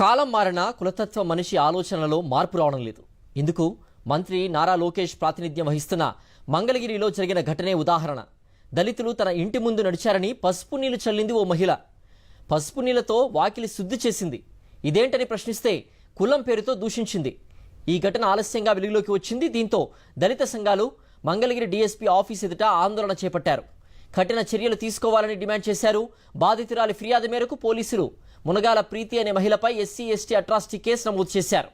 కాలం మారిన కులతత్వ మనిషి ఆలోచనలో మార్పు రావడం లేదు. ఇందుకు మంత్రి నారా లోకేష్ ప్రాతినిధ్యం వహిస్తున్న మంగళగిరిలో జరిగిన ఘటనే ఉదాహరణ. దళితులు తన ఇంటి ముందు నడిచారని పసుపు నీళ్ళు చల్లింది ఓ మహిళ. పసుపు నీళ్ళతో వాకిలి శుద్ధి చేసింది. ఇదేంటని ప్రశ్నిస్తే కులం పేరుతో దూషించింది. ఈ ఘటన ఆలస్యంగా వెలుగులోకి వచ్చింది. దీంతో దళిత సంఘాలు మంగళగిరి డీఎస్పీ ఆఫీస్ ఎదుట ఆందోళన చేపట్టారు. కఠిన చర్యలు తీసుకోవాలని డిమాండ్ చేశారు. బాధితురాలి ఫిర్యాదు మేరకు పోలీసులు మునగాల ప్రీతి అనే మహిళపై ఎస్సీ ఎస్టీ అట్రాసిటీ కేసు నమోదు చేశారు.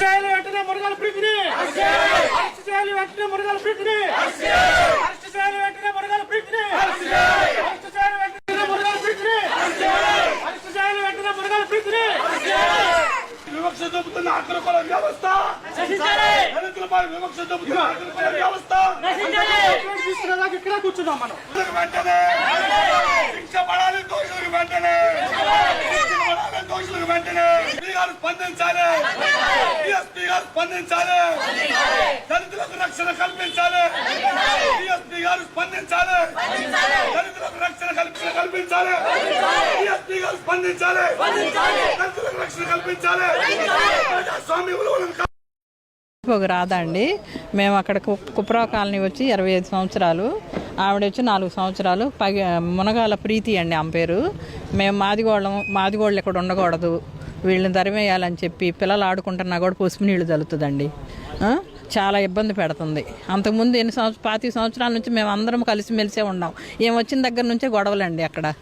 చేయాలి వెంటనే మురగాల ప్రీతిని! అరెస్ట్! చేయాలి వెంటనే మురగాల ప్రీతిని! అరెస్ట్! చేయాలి వెంటనే మురగాల ప్రీతిని! అరెస్ట్! చేయాలి వివక్ష చూపుతున్న అగ్రకుల వ్యవస్థ దళితులపై వివక్ష చూపుతున్న అగ్రకుల వ్యవస్థ తీసుకునేదాకా ఇక్కడ కూర్చున్నాం మనం వెంటనే శిక్ష పడాలి దోషులకు వెంటనే శిక్ష పడాలి దోషులకు వెంటనే ఎస్పీ గారు స్పందించాలి డిఎస్పీ గారు స్పందించాలి దళితులకు రక్షణ కల్పించాలి డిఎస్పీ గారు స్పందించాలి దళితులకు రక్షణ కల్పన కల్పించాలి డిఎస్పీ గారు స్పందించాలి దళితులకు రక్షణ కల్పించాలి. ప్రజాస్వామ్య విలువలను ఒక రాధా అండి మేము అక్కడ కు- కుప్రా కాలనీ వచ్చి ఇరవై ఐదు సంవత్సరాలు. ఆవిడ వచ్చి నాలుగు సంవత్సరాలు. పగ మునగాల ప్రీతి అండి ఆమె పేరు. మేము మాదిగోళ్ళం మాదిగోళ్ళు ఇక్కడ ఉండకూడదు. వీళ్ళని తరిమేయాలని చెప్పి పిల్లలు ఆడుకుంటున్నా కూడా పసుపు నీళ్ళు తలుతుందండి చాలా ఇబ్బంది పెడుతుంది. అంతకుముందు ఎన్ని సంవత్సరం పాతి సంవత్సరాల నుంచి మేము అందరం కలిసిమెలిసే ఉన్నాం. ఏం వచ్చిన దగ్గర నుంచే గొడవలండి అక్కడ.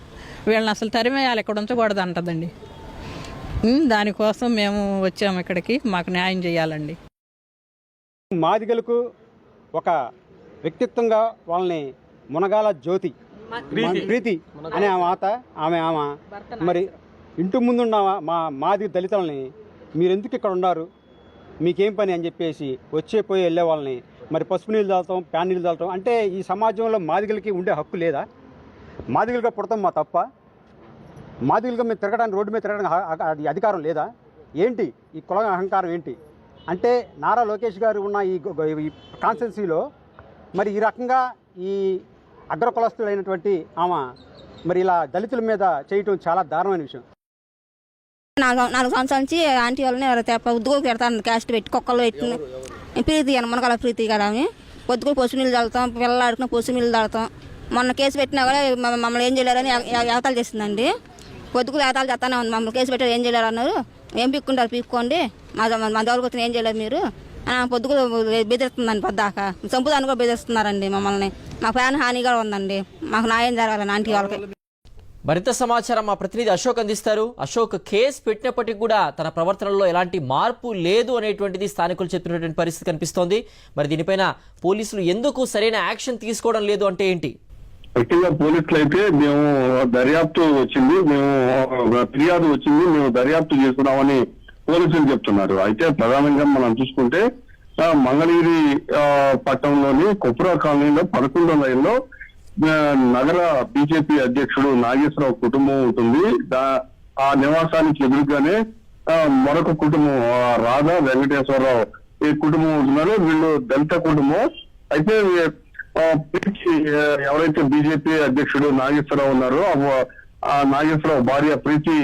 వీళ్ళని అసలు తరిమేయాలి ఇక్కడ ఉంచకూడదు అంటదండి. దానికోసం మేము వచ్చాము ఇక్కడికి. మాకు న్యాయం చేయాలండి. మాదిగలకు ఒక వ్యక్తిత్వంగా వాళ్ళని మునగాల జ్యోతి ప్రీతి. అనే ఆ మాత ఆమె ఆమె. మరి ఇంటి ముందున్న మా మాది దళితులని? మీరు ఎందుకు ఇక్కడ ఉన్నారు? మీకేం పని అని చెప్పేసి వచ్చే పోయి వెళ్ళే వాళ్ళని. మరి పసుపు నీళ్ళు తాగుతాం ప్యాన్ నీళ్ళు తాగుతాం. అంటే ఈ సమాజంలో మాదిగలకి ఉండే హక్కు లేదా? మాదిగలుగా పుడతాం మా తప్ప. మాదిగలుగా మేము తిరగడానికి రోడ్డు మీద తిరగడానికి అది అధికారం లేదా? ఏంటి? ఈ కుల అహంకారం ఏంటి? అంటే నారా లోకేష్ గారు ఉన్న ఈ కాన్స్టెన్సీలో మరి ఈ రకంగా ఈ అగ్ర కులస్తులైనటువంటి ఆమె మరి ఇలా దళితుల మీద చేయటం చాలా దారుణమైన విషయం. నాలుగు నాలుగు సంవత్సరాల నుంచి ఆంటీ వాళ్ళని తెప్ప ఉద్దుకు పెడతాను క్యాస్ట్ పెట్టి కుక్కలు పెట్టి ప్రీతి అని మునకాల ప్రీతి కదా ఆమె. పొద్దుకు పసుపు నీళ్ళు తాగుతాం పిల్లలు ఆడుకున్న పసుపు నీళ్ళు తాగుతాం. మొన్న కేసు పెట్టినా కూడా మమ్మ- మమ్మల్ని ఏం చేయలేరని ఎగతాలు చేసిందండి పొద్దుకు ఎగతాలు చేస్తానే ఉంది. మమ్మల్ని కేసు పెట్టారు ఏం చేయలేరు అన్నారు. ఏం పీక్కుంటారు? పీక్కోండి. మా మా దగ్గరకు వచ్చిన ఏం చేయలేదు మీరు. పొద్దుకు బెదిరిస్తుందండి పొద్దాక. చంపుదాన్ని కూడా బెదిరిస్తున్నారండి మమ్మల్ని. మా ఫ్యాన్ హానిగా ఉందండి. మాకు న్యాయం జరగాలని ఆంటీ వాళ్ళకి. మరింత సమాచారం మా ప్రతినిధి అశోక్ అందిస్తారు. అశోక్ కేసు పెట్టినప్పటికీ కూడా తన ప్రవర్తనలో ఎలాంటి మార్పు లేదు అనేటువంటిది స్థానికులు చెప్తున్నటువంటి పరిస్థితి కనిపిస్తోంది. మరి దీనిపైన పోలీసులు ఎందుకు సరైన యాక్షన్ తీసుకోవడం లేదు అంటే ఏంటి? ముఖ్యంగా పోలీసులు అయితే మేము దర్యాప్తు వచ్చింది మేము ఫిర్యాదు వచ్చింది మేము దర్యాప్తు చేస్తున్నామని పోలీసులు చెప్తున్నారు. అయితే ప్రధానంగా మనం చూసుకుంటే మంగళగిరి పట్టణంలోని కొప్పురా కాలనీలో పదకొండో లైన్లో నగర బీజేపీ అధ్యక్షుడు నాగేశ్వరరావు కుటుంబం ఉంటుంది. దా- ఆ నివాసానికి ఎదురుగానే మరొక కుటుంబం రాధా వెంకటేశ్వరరావు ఈ కుటుంబం ఉంటున్నారు. వీళ్ళు దళిత కుటుంబం. అయితే ప్రీతి, ఎవరైతే బీజేపీ అధ్యక్షుడు నాగేశ్వరరావు ఉన్నారో ఆ- నాగేశ్వరరావు భార్య ప్రీతి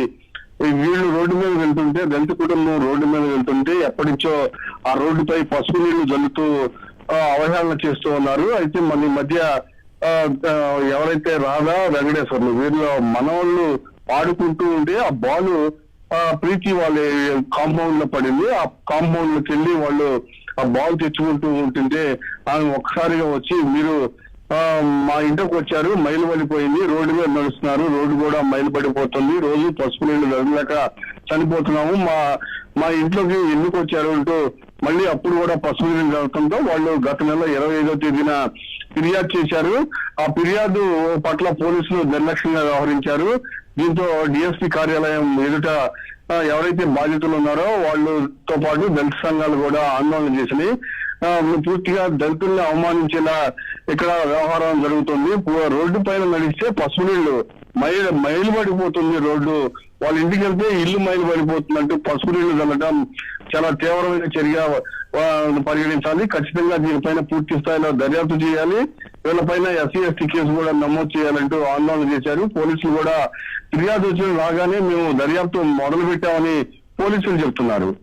వీళ్ళు రోడ్డు మీద వెళ్తుంటే దళిత కుటుంబం రోడ్డు మీద వెళ్తుంటే ఎప్పటి నుంచో ఆ రోడ్డుపై పసుపు నీళ్ళు జల్లుతూ అవహేళన చేస్తూ ఉన్నారు. అయితే మన ఈ మధ్య ఎవరైతే రాధా వెంకటేశ్వర్లు వీళ్ళ మనవాళ్ళు ఆడుకుంటూ ఉంటే ఆ బాలు ఆ, ప్రీతి వాళ్ళ కాంపౌండ్లో పడింది. ఆ కాంపౌండ్లోకి వెళ్ళి వాళ్ళు ఆ బాల్ తెచ్చుకుంటూ ఉంటుంటే ఆమె ఒక్కసారిగా వచ్చి మీరు మా ఇంటికి వచ్చారు మైలు పడిపోయింది రోడ్డు మీద నడుస్తున్నారు రోడ్డు కూడా మైలు పడిపోతుంది రోజు పసుపు నీళ్ళు తగలేక చనిపోతున్నాము మా మా ఇంట్లోకి ఎందుకు వచ్చారు? అంటూ మళ్ళీ అప్పుడు కూడా పసుపు నీళ్ళు తగలడంతో వాళ్ళు గత నెల ఇరవై ఐదో తేదీన ఫిర్యాదు చేశారు. ఆ ఫిర్యాదు పట్ల పోలీసులు నిర్లక్ష్యంగా వ్యవహరించారు. దీంతో డిఎస్పీ కార్యాలయం ఎదుట ఎవరైతే బాధితులు ఉన్నారో వాళ్ళతో పాటు దళిత సంఘాలు కూడా ఆందోళన చేసినాయి. పూర్తిగా దళితుల్ని అవమానించేలా ఇక్కడ వ్యవహారం జరుగుతుంది. రోడ్డు పైన నడిస్తే పసుపునీళ్ళు మైలు మైలు పడిపోతుంది రోడ్డు. వాళ్ళ ఇంటికి వెళ్తే ఇల్లు మైలు పడిపోతుందంటూ పసుపు నీళ్ళు చల్లడం చాలా తీవ్రమైన చర్య పరిగణించాలి. ఖచ్చితంగా దీనిపైన పూర్తి స్థాయిలో దర్యాప్తు చేయాలి. వీళ్ళపైన ఎస్సీ ఎస్టీ కేసు కూడా నమోదు చేయాలంటూ ఆందోళన చేశారు. పోలీసులు కూడా ఫిర్యాదు వచ్చిన రాగానే మేము దర్యాప్తు మొదలు పెట్టామని పోలీసులు చెప్తున్నారు.